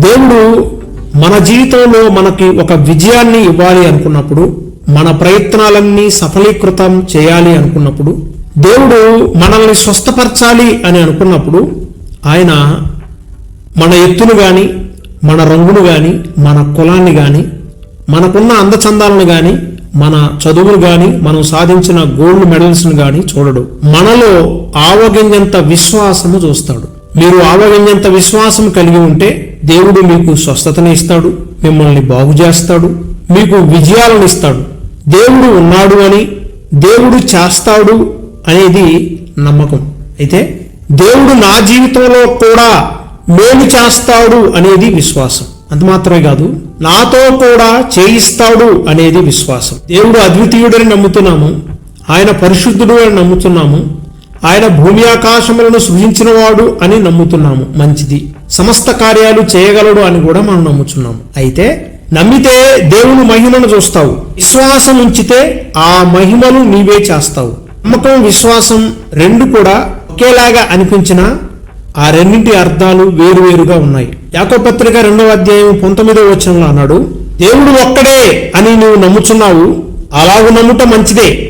దేవుడు మన జీవితంలో మనకి ఒక విజయాన్ని ఇవ్వాలి అనుకున్నప్పుడు మన ప్రయత్నాలన్నీ సఫలీకృతం చేయాలి అనుకున్నప్పుడు దేవుడు మనల్ని స్వస్థపరచాలి అని అనుకున్నప్పుడు ఆయన మన ఎత్తును గాని మన రంగును గాని మన కులాన్ని గాని మనకున్న అందచందాలను గాని మన చదువులు గాని మనం సాధించిన గోల్డ్ మెడల్స్ను గాని చూడడు. మనలో ఆవగింజంత విశ్వాసము చూస్తాడు. మీరు ఆవగింజంత విశ్వాసం కలిగి ఉంటే దేవుడు మీకు స్వస్థతని ఇస్తాడు మిమ్మల్ని బాగు చేస్తాడు మీకు విజయాలను ఇస్తాడు. దేవుడు ఉన్నాడు అని దేవుడు చేస్తాడు అనేది నమ్మకం. అయితే దేవుడు నా జీవితంలో కూడా మేలు చేస్తాడు అనేది విశ్వాసం. అంత మాత్రమే కాదు నాతో కూడా చేయిస్తాడు అనేది విశ్వాసం. దేవుడు అద్వితీయుడని నమ్ముతున్నాము ఆయన పరిశుద్ధుడు అని నమ్ముతున్నాము ఆయన భూమి ఆకాశములను సృజించినవాడు అని నమ్ముతున్నాము. మంచిది. సమస్త కార్యాలు చేయగలడు అని కూడా మనం నమ్ముతున్నాము అయితే నమ్మితే దేవుని మహిమను చూస్తావు. విశ్వాసం ఉంచితే ఆ మహిమను నీవే చేస్తావు. నమ్మకం విశ్వాసం రెండు కూడా ఒకేలాగా అనిపించినా ఆ రెండింటి అర్థాలు వేరువేరుగా ఉన్నాయి. యాకోపత్రిక రెండవ అధ్యాయం పంతొమ్మిదవ వచనంలో అన్నాడు దేవుడు ఒక్కడే అని నువ్వు నమ్ముచున్నావు. అలాగూ నమ్ముట మంచిదే.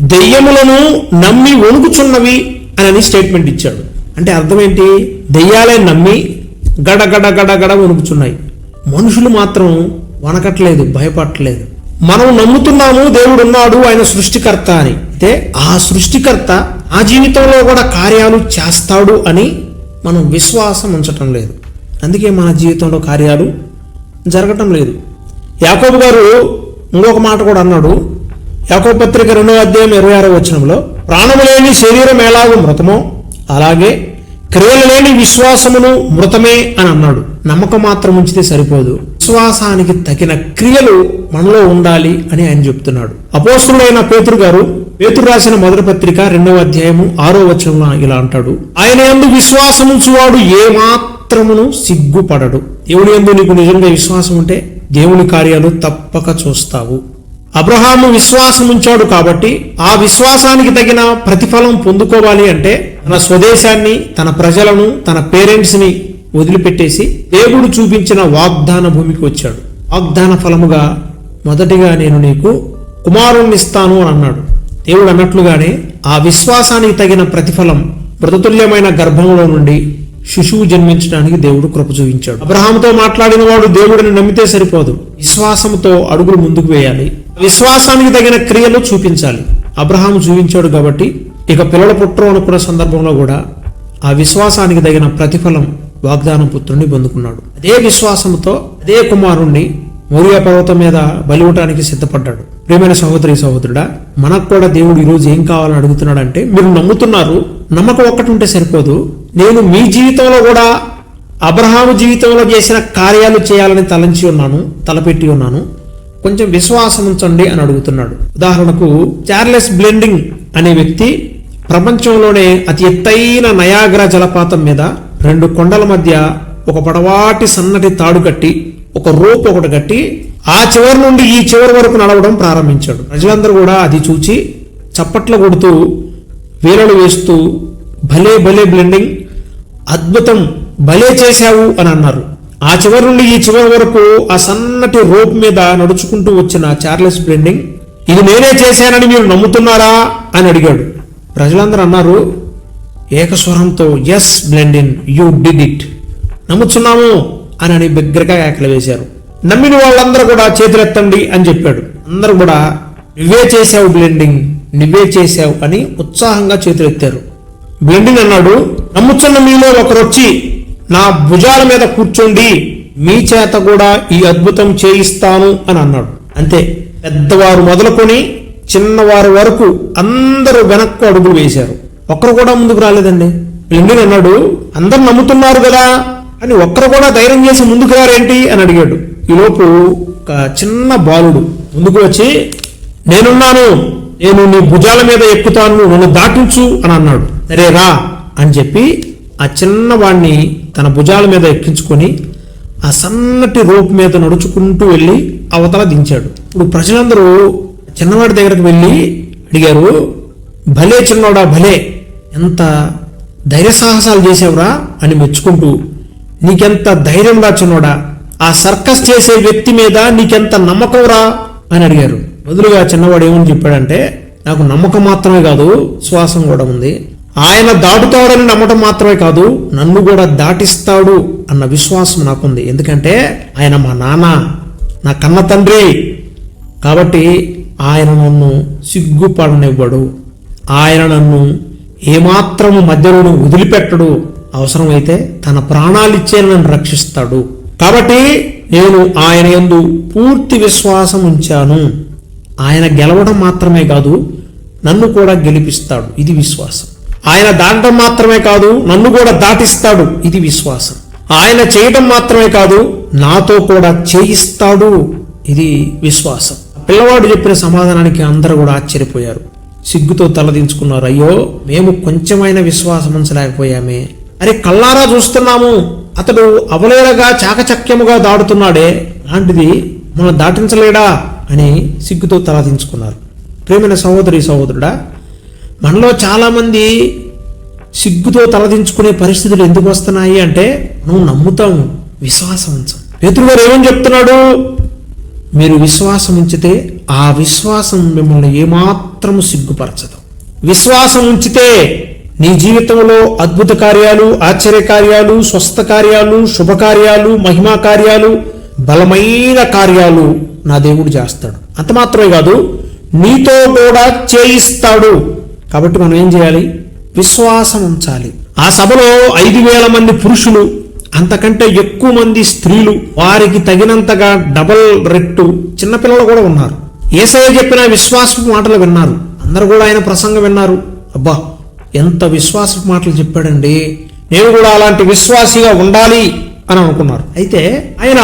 దెయ్యములను నమ్మి వణుకుచున్నవి అని స్టేట్మెంట్ ఇచ్చాడు. అంటే అర్థం ఏంటి దెయ్యాలే నమ్మి గడగడ గడగడ వణుకుచున్నాయి. మనుషులు మాత్రం వనకట్లేదు భయపడట్లేదు. మనం నమ్ముతున్నాము దేవుడు ఉన్నాడు ఆయన సృష్టికర్త అని. అయితే ఆ సృష్టికర్త ఆ జీవితంలో కూడా కార్యాలు చేస్తాడు అని మనం విశ్వాసం ఉంచటం లేదు. అందుకే మన జీవితంలో కార్యాలు జరగటం లేదు. యాకోబు గారు ఇంకొక మాట కూడా అన్నాడు. యాకో పత్రిక రెండవ అధ్యాయం ఇరవై ఆరో వచనంలో ప్రాణము లేని శరీరం ఎలాగో మృతమో అలాగే క్రియలు లేని విశ్వాసమును మృతమే అని అన్నాడు. నమ్మకం మాత్రం ఉంచితే సరిపోదు. విశ్వాసానికి తగిన క్రియలు మనలో ఉండాలి అని ఆయన చెప్తున్నాడు. అపోసుడైన పేతురు గారు పేతురు రాసిన మొదటి పత్రిక రెండవ అధ్యాయము ఆరో వచనంలో ఇలా అంటాడు. ఆయన ఎందు విశ్వాసముంచువాడు ఏమాత్రమును సిగ్గుపడడు. దేవుని ఎందు నీకు నిజంగా విశ్వాసం ఉంటే దేవుని కార్యాలు తప్పక చూస్తావు. అబ్రహాము విశ్వాసం ఉంచాడు కాబట్టి ఆ విశ్వాసానికి తగిన ప్రతిఫలం పొందుకోవాలి అంటే తన స్వదేశాన్ని తన ప్రజలను తన పేరెంట్స్ని వదిలిపెట్టేసి దేవుడు చూపించిన వాగ్దాన భూమికి వచ్చాడు. వాగ్దాన ఫలముగా మొదటిగా నేను నీకు కుమారుణ్ణి ఇస్తాను అని అన్నాడు. దేవుడు అన్నట్లుగానే ఆ విశ్వాసానికి తగిన ప్రతిఫలం మృతతుల్యమైన గర్భంలో నుండి శిశువు జన్మించడానికి దేవుడు కృప చూపించాడు. అబ్రహాముతో మాట్లాడిన వాడు దేవుడిని నమ్మితే సరిపోదు. విశ్వాసంతో అడుగులు ముందుకు వేయాలి. విశ్వాసానికి తగిన క్రియలు చూపించాలి. అబ్రహాం చూపించాడు కాబట్టి ఇక పిల్లల పుట్టరు అనుకున్న సందర్భంలో కూడా ఆ విశ్వాసానికి తగిన ప్రతిఫలం వాగ్దానం పుత్రుణ్ణి పొందుకున్నాడు. అదే విశ్వాసంతో అదే కుమారుణ్ణి మౌర్య పర్వతం మీద బలివటానికి సిద్ధపడ్డాడు. ప్రియమైన సహోదరి సహోదరుడా మనకు కూడా దేవుడు ఈరోజు ఏం కావాలని అడుగుతున్నాడంటే మీరు నమ్ముతున్నారు నమ్మకం ఒక్కటి ఉంటే సరిపోదు నేను మీ జీవితంలో కూడా అబ్రహాము జీవితంలో చేసిన కార్యాలు చేయాలని తలంచి ఉన్నాను తలపెట్టి ఉన్నాను. కొంచెం విశ్వాసం ఉంచండి అని అడుగుతున్నాడు. ఉదాహరణకు చార్లెస్ బ్లెండింగ్ అనే వ్యక్తి ప్రపంచంలోనే అతి ఎత్తైన నయాగ్రా జలపాతం మీద రెండు కొండల మధ్య ఒక పొడవాటి సన్నటి తాడు కట్టి ఒక రోప్ ఒకటి కట్టి ఆ చివరి నుండి ఈ చివరి వరకు నడవడం ప్రారంభించాడు. ప్రజలందరూ కూడా అది చూచి చప్పట్లు కొడుతూ వేలలు వేస్తూ భలే భలే బ్లెండింగ్ అద్భుతం భలే చేశావు అని అన్నారు. ఆ చివరి నుండి ఈ చివరి వరకు ఆ సన్నటి రోప్ మీద నడుచుకుంటూ వచ్చిన చార్లెస్ బ్లెండింగ్ ఇది నేనే చేశానని మీరు నమ్ముతున్నారా? అని అడిగాడు. ప్రజలందరూ అన్నారు ఏకస్వరంతో ఎస్ బ్లెండిన్ యూ డిడ్ ఇట్ నమ్ముతున్నాము అని అని బిగ్గరగా కేకలు వేశారు. నమ్మిన వాళ్ళందరూ కూడా చేతులెత్తండి అని చెప్పాడు. అందరూ కూడా నువ్వే చేశావు బ్లెండింగ్ నువ్వే చేశావు అని ఉత్సాహంగా చేతులెత్తారు. బ్లెండింగ్ అన్నాడు నమ్ముచున్న మీలో ఒకరొచ్చి నా భుజాల మీద కూర్చోండి మీ చేత కూడా ఈ అద్భుతం చేయిస్తాను అని అన్నాడు. అంతే. పెద్దవారు మొదలుకొని చిన్నవారు వరకు అందరూ వెనక్కు అడుగులు వేశారు. ఒక్కరు కూడా ముందుకు రాలేదండి. బ్లెండింగ్ అన్నాడు అందరు నమ్ముతున్నారు కదా అని ఒక్కరు కూడా ధైర్యం చేసి ముందుకు రారేంటి అని అడిగాడు. ఈలోపు ఒక చిన్న బాలుడు ముందుకు వచ్చి నేనున్నాను నేను నీ భుజాల మీద ఎక్కుతాను నన్ను దాటించు అని అన్నాడు. సరే రా అని చెప్పి ఆ చిన్నవాణ్ణి తన భుజాల మీద ఎక్కించుకొని ఆ సన్నటి రోప్ మీద నడుచుకుంటూ వెళ్ళి అవతల దించాడు. ఇప్పుడు ప్రజలందరూ చిన్నవాడి దగ్గరకు వెళ్ళి అడిగారు భలే చిన్నవాడా భలే! ఎంత ధైర్య సాహసాలు చేసేవరా? అని మెచ్చుకుంటూ నీకెంత ధైర్యం రా చిన్నోడా ఆ సర్కస్ చేసే వ్యక్తి మీద నీకెంత నమ్మకం రా అని అడిగారు. బదులుగా చిన్నవాడు ఏమని చెప్పాడంటే నాకు నమ్మకం మాత్రమే కాదు విశ్వాసం కూడా ఉంది. ఆయన దాటుతాడని నమ్మటం మాత్రమే కాదు నన్ను కూడా దాటిస్తాడు అన్న విశ్వాసం నాకుంది. ఎందుకంటే ఆయన మా నాన్న నా కన్న తండ్రి. కాబట్టి ఆయన నన్ను సిగ్గుపడనివ్వడు. ఆయన నన్ను ఏమాత్రము మధ్యలోను వదిలిపెట్టడు. అవసరమైతే తన ప్రాణాలిచ్చే నన్ను రక్షిస్తాడు. కాబట్టి నేను ఆయన ఎందు పూర్తి విశ్వాసం ఉంచాను. ఆయన గెలవడం మాత్రమే కాదు నన్ను కూడా గెలిపిస్తాడు. ఇది విశ్వాసం. ఆయన దాటడం మాత్రమే కాదు నన్ను కూడా దాటిస్తాడు. ఇది విశ్వాసం. ఆయన చేయటం మాత్రమే కాదు నాతో కూడా చేయిస్తాడు. ఇది విశ్వాసం. పిల్లవాడు చెప్పిన సమాధానానికి అందరూ కూడా ఆశ్చర్యపోయారు. సిగ్గుతో తలదించుకున్నారు అయ్యో మేము కొంచెమైన విశ్వాసం ఉంచలేకపోయామే. అరే కల్లారా చూస్తున్నాము. అతడు అవలేలగా చాకచక్యముగా దాడుతున్నాడే. లాంటిది మనం దాటించలేడా అని సిగ్గుతో తలదించుకున్నారు ప్రేమైన సహోదరి సహోదరుడా మనలో చాలామంది సిగ్గుతో తలదించుకునే పరిస్థితులు ఎందుకు వస్తున్నాయి అంటే నువ్వు నమ్ముతాము విశ్వాసం ఉంచం. పేతురు గారు ఏమని చెప్తున్నాడు? మీరు విశ్వాసం ఉంచితే ఆ విశ్వాసం మిమ్మల్ని ఏమాత్రము సిగ్గుపరచదు. విశ్వాసం ఉంచితే నీ జీవితంలో అద్భుత కార్యాలు ఆశ్చర్య కార్యాలు స్వస్థ కార్యాలు శుభకార్యాలు మహిమా కార్యాలు బలమైన కార్యాలు నా దేవుడు చేస్తాడు. అంత మాత్రమే కాదు నీతో కూడా చేయిస్తాడు. కాబట్టి మనం ఏం చేయాలి? విశ్వాసం ఉంచాలి. ఆ సభలో ఐదు వేల మంది పురుషులు అంతకంటే ఎక్కువ మంది స్త్రీలు వారికి తగినంతగా డబల్ రెట్టు చిన్నపిల్లలు కూడా ఉన్నారు. ఏసయ్య చెప్పిన విశ్వాసపు మాటలు విన్నారు. అందరూ కూడా ఆయన ప్రసంగం విన్నారు. అబ్బా ఎంత విశ్వాసపు మాటలు చెప్పాడండి. నేను కూడా అలాంటి విశ్వాసిగా ఉండాలి అని అనుకున్నారు. అయితే ఆయన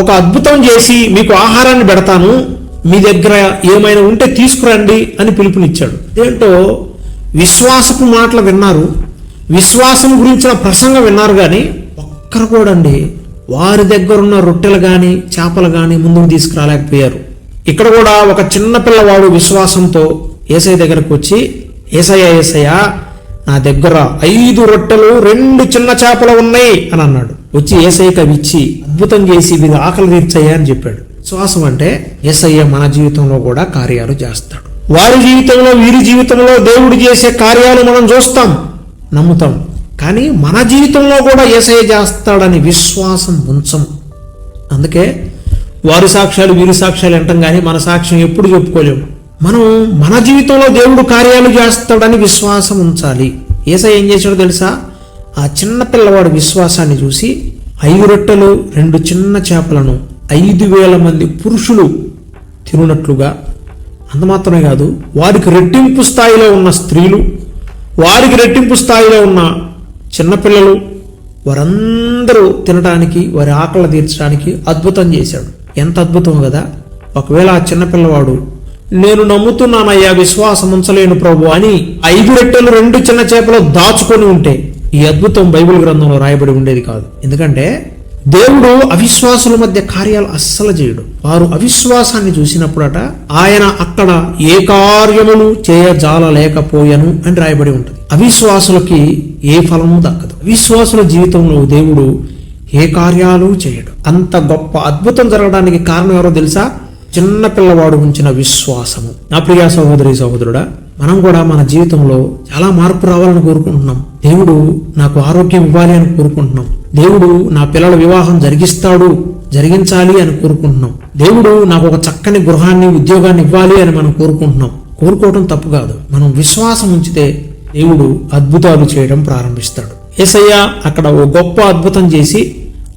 ఒక అద్భుతం చేసి మీకు ఆహారాన్ని పెడతాను. మీ దగ్గర ఏమైనా ఉంటే తీసుకురండి అని పిలుపునిచ్చాడు. ఏంటో విశ్వాసపు మాటలు విన్నారు. విశ్వాసం గురించిన ప్రసంగం విన్నారు కానీ ఒక్కరు కూడా అండి వారి దగ్గర ఉన్న రొట్టెలు కానీ చేపలు కానీ ముందుకు తీసుకురాలేకపోయారు. ఇక్కడ కూడా ఒక చిన్న పిల్లవాడు విశ్వాసంతో ఏసఐ దగ్గరకు వచ్చి ఏసయ్య ఏసయ్య నా దగ్గర ఐదు రొట్టెలు రెండు చిన్న చేపలు ఉన్నాయి అని అన్నాడు. వచ్చి ఏసైకి అవి ఇచ్చి అద్భుతం చేసి వీధి ఆకలి తీర్చయ్యా అని చెప్పాడు. విశ్వాసం అంటే ఏసయ్య మన జీవితంలో కూడా కార్యాలు చేస్తాడు. వారి జీవితంలో వీరి జీవితంలో దేవుడు చేసే కార్యాలు మనం చూస్తాం నమ్ముతాం. కానీ మన జీవితంలో కూడా ఏసయ్య చేస్తాడని విశ్వాసం ఉంచం. అందుకే వారి సాక్ష్యాలు వీరి సాక్ష్యాలు అంటాం కానీ మన సాక్ష్యం ఎప్పుడు చెప్పుకోలేము మనం మన జీవితంలో దేవుడు కార్యాలు చేస్తాడని విశ్వాసం ఉంచాలి. ఏసై ఏం చేశాడో తెలుసా? ఆ చిన్న పిల్లవాడు విశ్వాసాన్ని చూసి ఐదు రొట్టెలు రెండు చిన్న చేపలను ఐదు వేల మంది పురుషులు తినున్నట్లుగా అంత మాత్రమే కాదు వారికి రెట్టింపు స్థాయిలో ఉన్న స్త్రీలు వారికి రెట్టింపు స్థాయిలో ఉన్న చిన్నపిల్లలు వారందరూ తినడానికి వారి ఆకలి తీర్చడానికి అద్భుతం చేశాడు. ఎంత అద్భుతం కదా? ఒకవేళ ఆ చిన్నపిల్లవాడు నేను నమ్ముతున్నానయ్యా విశ్వాసం ఉంచలేను ప్రభు అని ఐదు రెట్టెలు రెండు చిన్న చేపలు దాచుకొని ఉంటే ఈ అద్భుతం బైబిల్ గ్రంథంలో రాయబడి ఉండేది కాదు. ఎందుకంటే దేవుడు అవిశ్వాసుల మధ్య కార్యాలు అస్సలు చేయడు. వారు అవిశ్వాసాన్ని చూసినప్పుడట ఆయన అక్కడ ఏ కార్యములు చేయజాలలేకపోయాను అని రాయబడి ఉంటుంది. అవిశ్వాసులకి ఏ ఫలము దక్కదు. అవిశ్వాసుల జీవితంలో దేవుడు ఏ కార్యాలు చేయడు. అంత గొప్ప అద్భుతం జరగడానికి కారణం ఎవరో తెలుసా? చిన్న పిల్లవాడు ఉంచిన విశ్వాసము. నా ప్రియ సహోదరి సహోదరుడా మనం కూడా మన జీవితంలో చాలా మార్పు రావాలని కోరుకుంటున్నాం. దేవుడు నాకు ఆరోగ్యం ఇవ్వాలి అని కోరుకుంటున్నాం. దేవుడు నా పిల్లల వివాహం జరిగిస్తాడు జరిగించాలి అని కోరుకుంటున్నాం. దేవుడు నాకు ఒక చక్కని గృహాన్ని ఉద్యోగాన్ని ఇవ్వాలి అని మనం కోరుకుంటున్నాం. కోరుకోవడం తప్పు కాదు. మనం విశ్వాసం ఉంచితే దేవుడు అద్భుతాలు చేయడం ప్రారంభిస్తాడు. ఏసయ్య అక్కడ ఓ గొప్ప అద్భుతం చేసి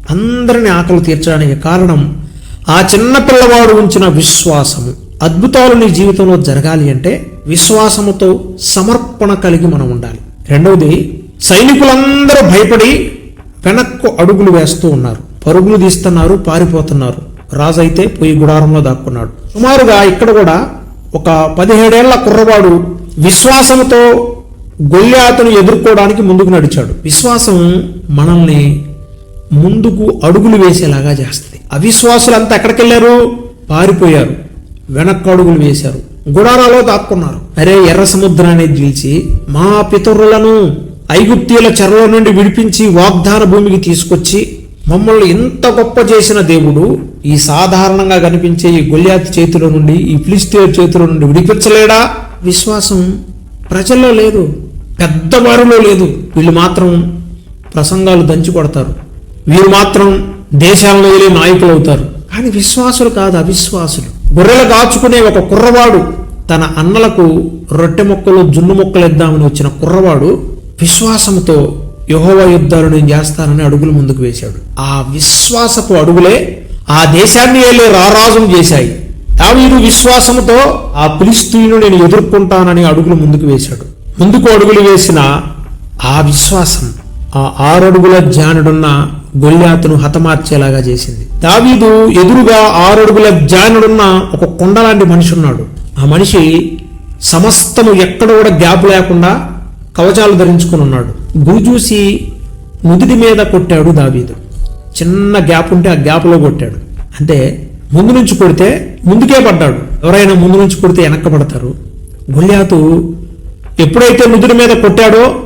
అందరిని ఆకలి తీర్చడానికి కారణం ఆ చిన్న పిల్లవాడు ఉంచిన విశ్వాసము. అద్భుతాలు నీ జీవితంలో జరగాలి అంటే విశ్వాసముతో సమర్పణ కలిగి మనం ఉండాలి. రెండవది సైనికులందరూ భయపడి వెనక్కు అడుగులు వేస్తూ ఉన్నారు. పరుగులు తీస్తున్నారు పారిపోతున్నారు. రాజు అయితే పోయి గుడారంలో దాక్కున్నాడు. సుమారుగా ఇక్కడ కూడా ఒక పదిహేడేళ్ళ కుర్రవాడు విశ్వాసంతో గొల్లాతును ఎదుర్కోవడానికి ముందుకు నడిచాడు. విశ్వాసం మనల్ని ముందుకు అడుగులు వేసేలాగా చేస్తుంది. అవిశ్వాసులంతా ఎక్కడికి వెళ్ళారు పారిపోయారు. వెనక్కు అడుగులు వేశారు. గుడారాలో దాక్కున్నారు. అరే ఎర్ర సముద్రాన్ని గీల్చి మా పితరులను ఐగుప్తీయుల చెరలో నుండి విడిపించి వాగ్దాన భూమికి తీసుకొచ్చి మమ్మల్ని ఇంత గొప్ప చేసిన దేవుడు ఈ సాధారణంగా కనిపించే ఈ గొల్యాత్ చేతిలో నుండి ఈ ఫిలిస్తీన్ చేతిలో నుండి విడిపించలేడా? విశ్వాసం ప్రజల్లో లేదు పెద్దవారిలో లేదు. వీళ్ళు మాత్రం ప్రసంగాలు దంచి కొడతారు. వీరు మాత్రం దేశాలను వెళ్ళి నాయకులు అవుతారు. కానీ విశ్వాసులు కాదు అవిశ్వాసులు. గొర్రెలు కాచుకునే ఒక కుర్రవాడు తన అన్నలకు రొట్టె మొక్కలు జున్ను మొక్కలు ఇద్దామని వచ్చిన కుర్రవాడు విశ్వాసంతో యహోవ యుద్ధాలు నేను చేస్తానని అడుగులు ముందుకు వేశాడు. ఆ విశ్వాసపు అడుగులే ఆ దేశాన్ని వెళ్ళే రారాజం చేశాయి. దావీదు విశ్వాసంతో ఆ ఫిలిస్తీను నేను ఎదుర్కొంటానని అడుగులు ముందుకు వేశాడు. ముందుకు అడుగులు వేసిన ఆ విశ్వాసం ఆ ఆరడుగుల జానుడున్న గొల్లాతును హతమార్చేలాగా చేసింది. దావీదు ఎదురుగా ఆరడుగుల జానుడున్న ఒక కొండలాంటి మనిషి ఉన్నాడు. ఆ మనిషి సమస్తము ఎక్కడ కూడా గ్యాప్ లేకుండా కవచాలు ధరించుకుని ఉన్నాడు. గురి చూసి నుదుటి మీద కొట్టాడు దావీదు. చిన్న గ్యాప్ ఉంటే ఆ గ్యాప్లో కొట్టాడు. అంటే ముందు నుంచి కొడితే ముందుకే పడ్డాడు. ఎవరైనా ముందు నుంచి కొడితే వెనక్క పడతారు గొల్యాతు ఎప్పుడైతే నుదుటి మీద కొట్టాడో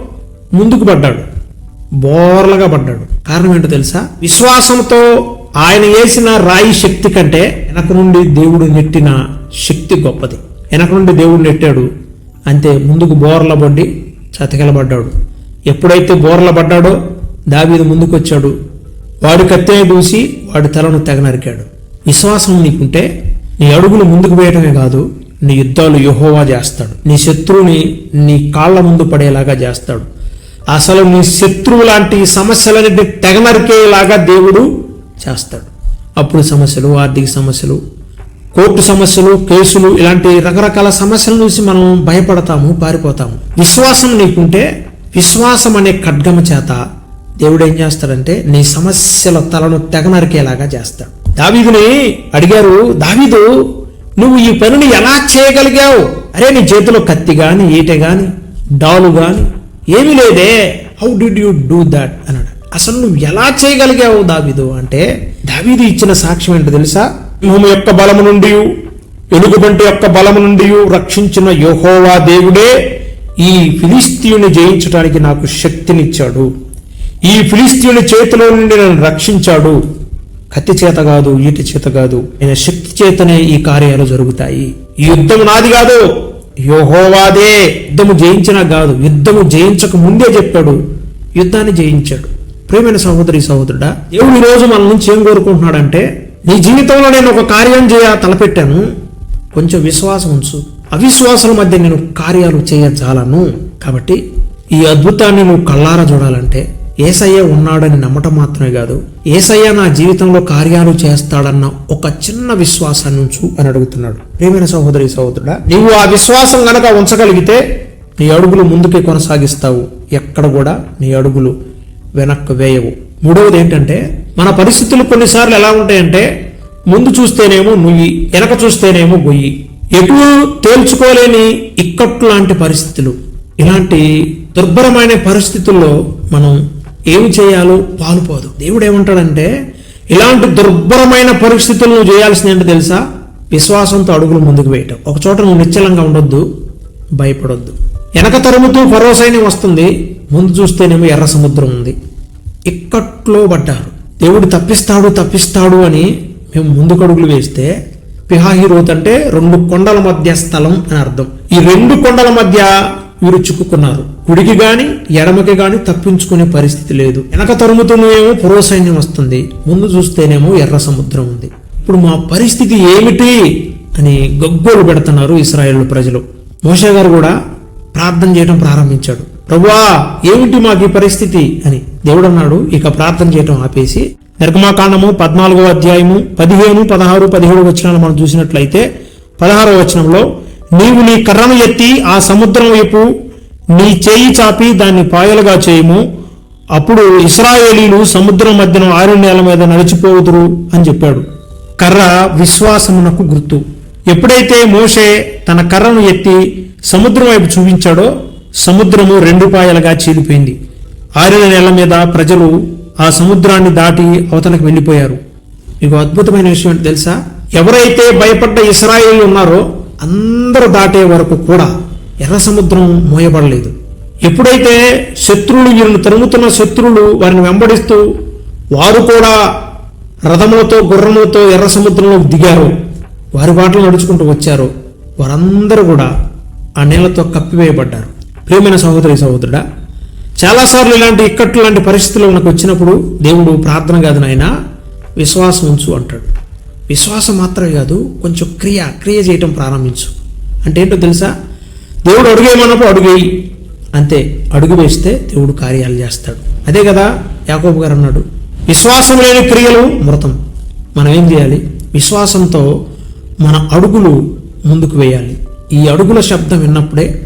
ముందుకు పడ్డాడు. బోర్లగా పడ్డాడు. కారణం ఏంటో తెలుసా? విశ్వాసంతో ఆయన వేసిన రాయి శక్తి కంటే వెనక నుండి దేవుడు నెట్టిన శక్తి గొప్పది. వెనక నుండి దేవుడు నెట్టాడు. అంతే ముందుకు బోర్ల పడ్డి చతికిలబడ్డాడు. ఎప్పుడైతే బోర్ల పడ్డాడో దావీదు ముందుకొచ్చాడు. వాడి కత్తెని దూసి వాడి తలను తెగ నరికాడు. విశ్వాసం నీకుంటే నీ అడుగులు ముందుకు వేయటమే కాదు నీ యుద్ధాలు యహోవా చేస్తాడు. నీ శత్రువుని నీ కాళ్ళ ముందు పడేలాగా చేస్తాడు. అసలు నీ శత్రువు లాంటి సమస్యలన్నింటినీ తెగ నరికేలాగా దేవుడు చేస్తాడు. అప్పుడు సమస్యలు ఆర్థిక సమస్యలు కోర్టు సమస్యలు కేసులు ఇలాంటి రకరకాల సమస్యల నుంచి మనం భయపడతాము పారిపోతాము. విశ్వాసం నీకుంటే విశ్వాసం అనే ఖడ్గమ చేత దేవుడు ఏం చేస్తాడంటే నీ సమస్యల తలను తెగ నరికేలాగా చేస్తాడు. దావీదుని అడిగారు దావీదు నువ్వు ఈ పనిని ఎలా చేయగలిగావు? అరే నీ చేతిలో కత్తి గాని ఈట గాని డాలు గాని ఏమీ లేదే. How did you do that అన్నాడు. అసలు నువ్వు ఎలా చేయగలిగావు దావీదు? అంటే దావీదు ఇచ్చిన సాక్ష్యం ఏంటో తెలుసా? భూమి యొక్క బలము నుండి ఎలుగుబంటి యొక్క బలము నుండి రక్షించిన యహోవా దేవుడే ఈ ఫిలిస్తీయుని జయించడానికి నాకు శక్తినిచ్చాడు. ఈ ఫిలిస్తీయుని చేతిలో నుండి నన్ను రక్షించాడు. కత్తి చేత కాదు ఈటి చేత కాదు ఆయన శక్తి చేతనే ఈ కార్యాలు జరుగుతాయి. ఈ యుద్ధం నాది కాదు యోహోవాదే యుద్ధము జయించినా కాదు యుద్ధము జయించక ముందే చెప్పాడు యుద్ధాన్ని జయించాడు. ప్రేమైన సహోదరి సహోదరుడా దేవుడు ఈ రోజు మన నుంచి ఏం కోరుకుంటున్నాడంటే నీ జీవితంలో నేను ఒక కార్యం చేయ తలపెట్టాను. కొంచెం విశ్వాసం ఉంచు. అవిశ్వాసాల మధ్య నేను కార్యాలు చేయజాలను. కాబట్టి ఈ అద్భుతాన్ని నువ్వు కళ్ళారా చూడాలంటే ఏసయ్య ఉన్నాడని నమ్మటం మాత్రమే కాదు ఏసయ్య నా జీవితంలో కార్యాలు చేస్తాడన్న ఒక చిన్న విశ్వాసాన్ని ఉంచు అని అడుగుతున్నాడు. ప్రేమైన సహోదరి సహోదరుడా నీవు ఆ విశ్వాసం గనక ఉంచగలిగితే నీ అడుగులు ముందుకే కొనసాగిస్తావు. ఎక్కడ కూడా నీ అడుగులు వెనక్కు వేయవు. మూడవది ఏంటంటే మన పరిస్థితులు కొన్నిసార్లు ఎలా ఉంటాయంటే ముందు చూస్తేనేమో నుయ్యి వెనక చూస్తేనేమో గొయ్యి ఎటు తేల్చుకోలేని ఇక్కట్లు లాంటి పరిస్థితులు. ఇలాంటి దుర్భరమైన పరిస్థితుల్లో మనం ఏమి చేయాలో పాలుపోదు దేవుడు ఏమంటాడంటే ఇలాంటి దుర్భరమైన పరిస్థితులు నువ్వు చేయాల్సింది ఏంటో తెలుసా? విశ్వాసంతో అడుగులు ముందుకు వేయటం. ఒక చోట నువ్వు నిశ్చలంగా ఉండొద్దు భయపడొద్దు. వెనక తరుముతూ ఫరో వస్తుంది ముందు చూస్తేనేమో ఎర్ర సముద్రం ఉంది. ఇక్కట్లో పడ్డారు. దేవుడు తప్పిస్తాడు తప్పిస్తాడు అని మేము ముందుకు అడుగులు వేస్తే పిహాహిరోత్ అంటే రెండు కొండల మధ్య స్థలం అని అర్థం. ఈ రెండు కొండల మధ్య వీరు చిక్కుకున్నారు. కుడికి గాని ఎడమకి గాని తప్పించుకునే పరిస్థితి లేదు. వెనక తరుముతున్నేమో పురో సైన్యం వస్తుంది. ముందు చూస్తేనేమో ఎర్ర సముద్రం ఉంది. ఇప్పుడు మా పరిస్థితి ఏమిటి అని గగ్గోలు పెడుతున్నారు ఇస్రాయేల్ ప్రజలు. మోషే గారు కూడా ప్రార్థన చేయడం ప్రారంభించాడు. ప్రభువా ఏమిటి మాకు ఈ పరిస్థితి? అని దేవుడు అన్నాడు ఇక ప్రార్థన చేయటం ఆపేసి నిర్గమాకాండము పద్నాలుగో అధ్యాయము పదిహేను పదహారు పదిహేడు వచనాలు మనం చూసినట్లయితే పదహారో వచనంలో నీవు నీ కర్రను ఎత్తి ఆ సముద్రం వైపు నీ చేయి చాపి దాన్ని పాయలుగా చేయము. అప్పుడు ఇస్రాయేలీలు సముద్రం మధ్యన ఆరు నేల మీద నడిచిపోవుదురు అని చెప్పాడు. కర్ర విశ్వాసమునకు గుర్తు. ఎప్పుడైతే మోషే తన కర్రను ఎత్తి సముద్రం వైపు చూపించాడో సముద్రము రెండు పాయలుగా చీలిపోయింది. ఆరిన నేల మీద ప్రజలు ఆ సముద్రాన్ని దాటి అవతలకు వెళ్ళిపోయారు. మీకు అద్భుతమైన విషయం ఏంటి తెలుసా? ఎవరైతే భయపడ్డ ఇస్రాయిల్ ఉన్నారో అందరూ దాటే వరకు కూడా ఎర్ర సముద్రం మోయబడలేదు. ఎప్పుడైతే శత్రువులు వీరిని తరుముతున్న శత్రువులు వారిని వెంబడిస్తూ వారు కూడా రథములతో గుర్రములతో ఎర్ర సముద్రంలో దిగారు. వారి బాటలు నడుచుకుంటూ వచ్చారు. వారందరూ కూడా ఆ నీళ్ళతో కప్పివేయబడ్డారు. ప్రియమైన సహోదరి సహోదరుడా చాలాసార్లు ఇలాంటి ఇక్కట్లు లాంటి పరిస్థితులు మనకు వచ్చినప్పుడు దేవుడు ప్రార్థన కాదు నాయన విశ్వాసం ఉంచు అంటాడు. విశ్వాసం మాత్రమే కాదు కొంచెం క్రియ క్రియ చేయటం ప్రారంభించు. అంటే ఏంటో తెలుసా? దేవుడు అడుగేయమన్నప్పుడు అడుగేయి. అంతే అడుగు వేస్తే దేవుడు కార్యాలు చేస్తాడు. అదే కదా యాకోబు గారు అన్నాడు. విశ్వాసం లేని క్రియలు మృతం. మనం ఏం చేయాలి? విశ్వాసంతో మన అడుగులు ముందుకు వేయాలి. ఈ అడుగుల శబ్దం విన్నప్పుడే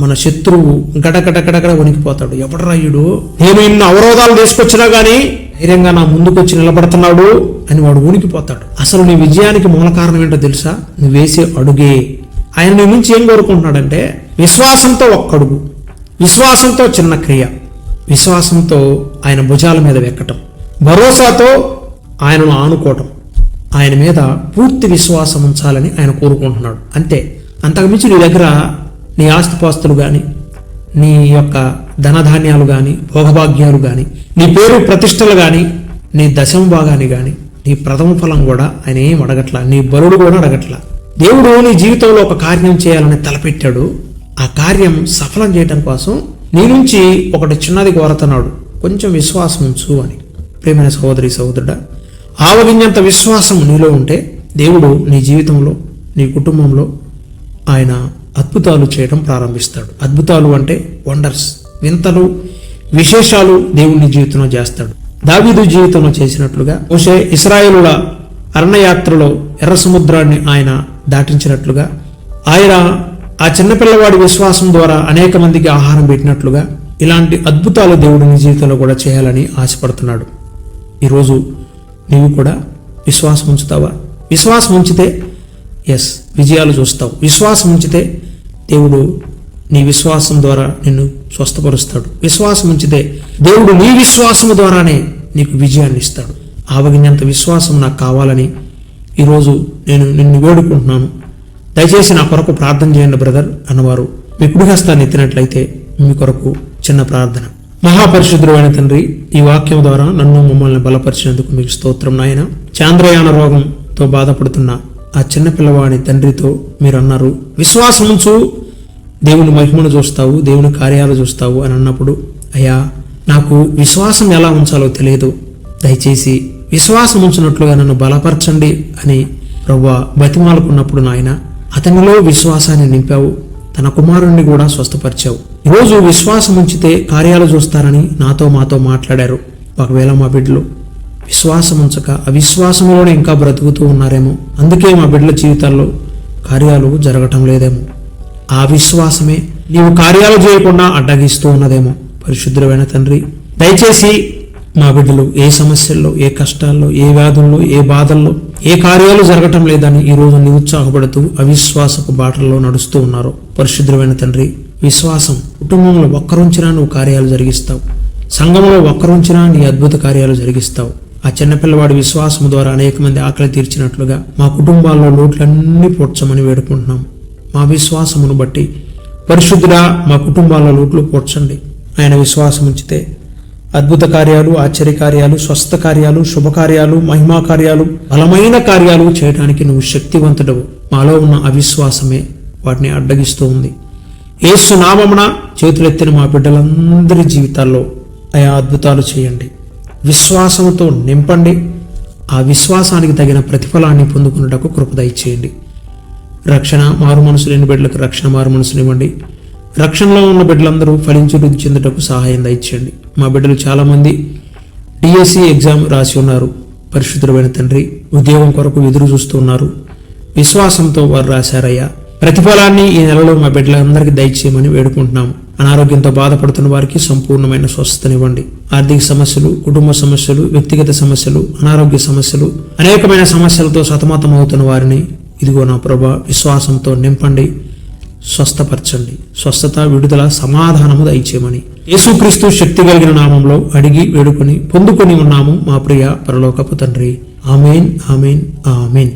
మన శత్రువు గడగడ గడగడ వణికిపోతాడు. ఎవడు రాయుడు నేను ఇన్ని అవరోధాలు తీసుకొచ్చినా గానీ ధైర్యంగా నా ముందుకొచ్చి నిలబడుతున్నాడు అని వాడు వణికిపోతాడు. అసలు నీ విజయానికి మూల కారణం ఏంటో తెలుసా? నువ్వు వేసే అడుగే. ఆయన నీ నుంచి ఏం కోరుకుంటున్నాడంటే విశ్వాసంతో ఒక్క అడుగు విశ్వాసంతో చిన్న క్రియ. విశ్వాసంతో ఆయన భుజాల మీద వెక్కటం. భరోసాతో ఆయనను ఆనుకోవటం. ఆయన మీద పూర్తి విశ్వాసం ఉంచాలని ఆయన కోరుకుంటున్నాడు. అంతే. అంతకుమించి నీ దగ్గర నీ ఆస్తిపాస్తులు కానీ నీ యొక్క ధనధాన్యాలు కానీ భోగభాగ్యాలు కానీ నీ పేరు ప్రతిష్టలు కానీ నీ దశమ భాగాన్ని కానీ నీ ప్రథమ ఫలం కూడా ఆయన ఏం అడగట్లా నీ బరుడు కూడా అడగట్లా. దేవుడు నీ జీవితంలో ఒక కార్యం చేయాలని తలపెట్టాడు. ఆ కార్యం సఫలం చేయడం కోసం నీ నుంచి ఒకటి చిన్నది కోరతున్నాడు. కొంచెం విశ్వాసం ఉంచు అని. ప్రేమైన సహోదరి సహోదరుడా ఆవగింజంత విశ్వాసం నీలో ఉంటే దేవుడు నీ జీవితంలో నీ కుటుంబంలో ఆయన అద్భుతాలు చేయడం ప్రారంభిస్తాడు. అద్భుతాలు అంటే వండర్స్ వింతలు విశేషాలు దేవుని జీవితంలో చేస్తాడు. దావీదు జీవితంలో చేసినట్లుగా మోషే ఇస్రాయేలుల అరణయాత్రలో ఎర్ర సముద్రాన్ని ఆయన దాటించినట్లుగా ఆయన ఆ చిన్నపిల్లవాడి విశ్వాసం ద్వారా అనేక మందికి ఆహారం పెట్టినట్లుగా ఇలాంటి అద్భుతాలు దేవుడిని జీవితంలో కూడా చేయాలని ఆశపడుతున్నాడు. ఈరోజు నీవు కూడా విశ్వాసం ఉంచుతావా? విశ్వాసం ఉంచితే ఎస్ విజయాలు చూస్తావు. విశ్వాసం ఉంచితే దేవుడు నీ విశ్వాసం ద్వారా నిన్ను స్వస్థపరుస్తాడు. విశ్వాసం ఉంచితే దేవుడు నీ విశ్వాసము ద్వారానే నీకు విజయాన్ని ఇస్తాడు. ఆవగినంత విశ్వాసం నాకు కావాలని ఈరోజు నేను నిన్ను వేడుకుంటున్నాను. దయచేసి నా కొరకు ప్రార్థన చేయండి బ్రదర్ అన్నవారు. మీ కుడిహస్తాన్ని ఎత్తినట్లయితే మీ కొరకు చిన్న ప్రార్థన. మహాపరిశుద్ధుడైన తండ్రి ఈ వాక్యం ద్వారా నన్ను మమ్మల్ని బలపరిచినందుకు మీకు స్తోత్రం నాయన. చాంద్రయాన రోగంతో బాధపడుతున్న ఆ చిన్న పిల్లవాడి తండ్రితో మీరు అన్నారు విశ్వాసం ఉంచు దేవుని మహిమను చూస్తావు దేవుని కార్యాలు చూస్తావు అని అన్నప్పుడు అయ్యా నాకు విశ్వాసం ఎలా ఉంచాలో తెలియదు. దయచేసి విశ్వాసం ఉంచినట్లుగా నన్ను బలపరచండి అని ప్రవ్వ బతిమాలుకున్నప్పుడు నాయన అతనిలో విశ్వాసాన్ని నింపావు తన కుమారుణ్ణి కూడా స్వస్థపరిచావు. ఈరోజు విశ్వాసం ఉంచితే కార్యాలు చూస్తారని నాతో మాతో మాట్లాడారు. ఒకవేళ మా బిడ్డలు విశ్వాసం ఉంచక అవిశ్వాసంలోనే ఇంకా బ్రతుకుతూ ఉన్నారేమో. అందుకే మా బిడ్డల జీవితాల్లో కార్యాలు జరగటం లేదేమో. ఆ విశ్వాసమే నీవు కార్యాలు చేయకుండా అడ్డగిస్తూ ఉన్నదేమో. పరిశుద్ధమైన తండ్రి దయచేసి మా బిడ్డలు ఏ సమస్యల్లో ఏ కష్టాల్లో ఏ వ్యాధుల్లో ఏ బాధల్లో ఏ కార్యాలు జరగటం లేదని ఈ రోజు నిరుత్సాహపడుతూ అవిశ్వాసపు బాటల్లో నడుస్తూ ఉన్నారు. పరిశుద్ధమైన తండ్రి విశ్వాసం కుటుంబంలో ఒక్కరుంచినా నువ్వు కార్యాలు జరిగిస్తావు. సంఘంలో ఒక్కరుంచినా నీ అద్భుత కార్యాలు జరిగిస్తావు. ఆ చిన్నపిల్లవాడి విశ్వాసం ద్వారా అనేక మంది ఆకలి తీర్చినట్లుగా మా కుటుంబాల్లో లోట్లన్నీ పూడ్చమని వేడుకుంటున్నాం. మా విశ్వాసమును బట్టి పరిశుద్ధుడా మా కుటుంబాల్లో లోట్లు పోడ్చండి. ఆయన విశ్వాసం ఉంచితే అద్భుత కార్యాలు ఆశ్చర్య కార్యాలు స్వస్థ కార్యాలు శుభకార్యాలు మహిమా కార్యాలు బలమైన కార్యాలు చేయడానికి నువ్వు శక్తివంతుడవు. మాలో ఉన్న అవిశ్వాసమే వాటిని అడ్డగిస్తూ ఉంది. ఏసు నామమున చేతులెత్తిన మా బిడ్డలందరి జీవితాల్లో ఆయా అద్భుతాలు చేయండి. విశ్వాసంతో నింపండి. ఆ విశ్వాసానికి తగిన ప్రతిఫలాన్ని పొందుకున్నటకు కృప దయచేయండి. రక్షణ మారు మనసు లేని బిడ్డలకు రక్షణ మారు మనసుని ఇవ్వండి రక్షణలో ఉన్న బిడ్డలందరూ ఫలించి చెందుటకు సహాయం దయచేయండి. మా బిడ్డలు చాలామంది డిఎస్సి ఎగ్జామ్ రాసి ఉన్నారు. పరిశుద్ధమైన తండ్రి ఉద్యోగం కొరకు ఎదురు చూస్తున్నారు విశ్వాసంతో వారు రాశారయ్యా. ప్రతిఫలాన్ని ఈ నెలలో మా బిడ్డలందరికీ దయచేయమని వేడుకుంటున్నాము. అనారోగ్యంతో బాధపడుతున్న వారికి సంపూర్ణమైన స్వస్థతనివ్వండి. ఆర్థిక సమస్యలు కుటుంబ సమస్యలు వ్యక్తిగత సమస్యలు అనారోగ్య సమస్యలు అనేకమైన సమస్యలతో సతమతమవుతున్న వారిని ఇదిగో నా ప్రభా విశ్వాసంతో నింపండి స్వస్థపరచండి. స్వస్థత విడుదల సమాధానము దయచేయమని. యేసుక్రీస్తు శక్తి కలిగిన నామంలో అడిగి వేడుకొని పొందుకొని ఉన్నాము మా ప్రియ పరలోకపు తండ్రి. Amen amen amen.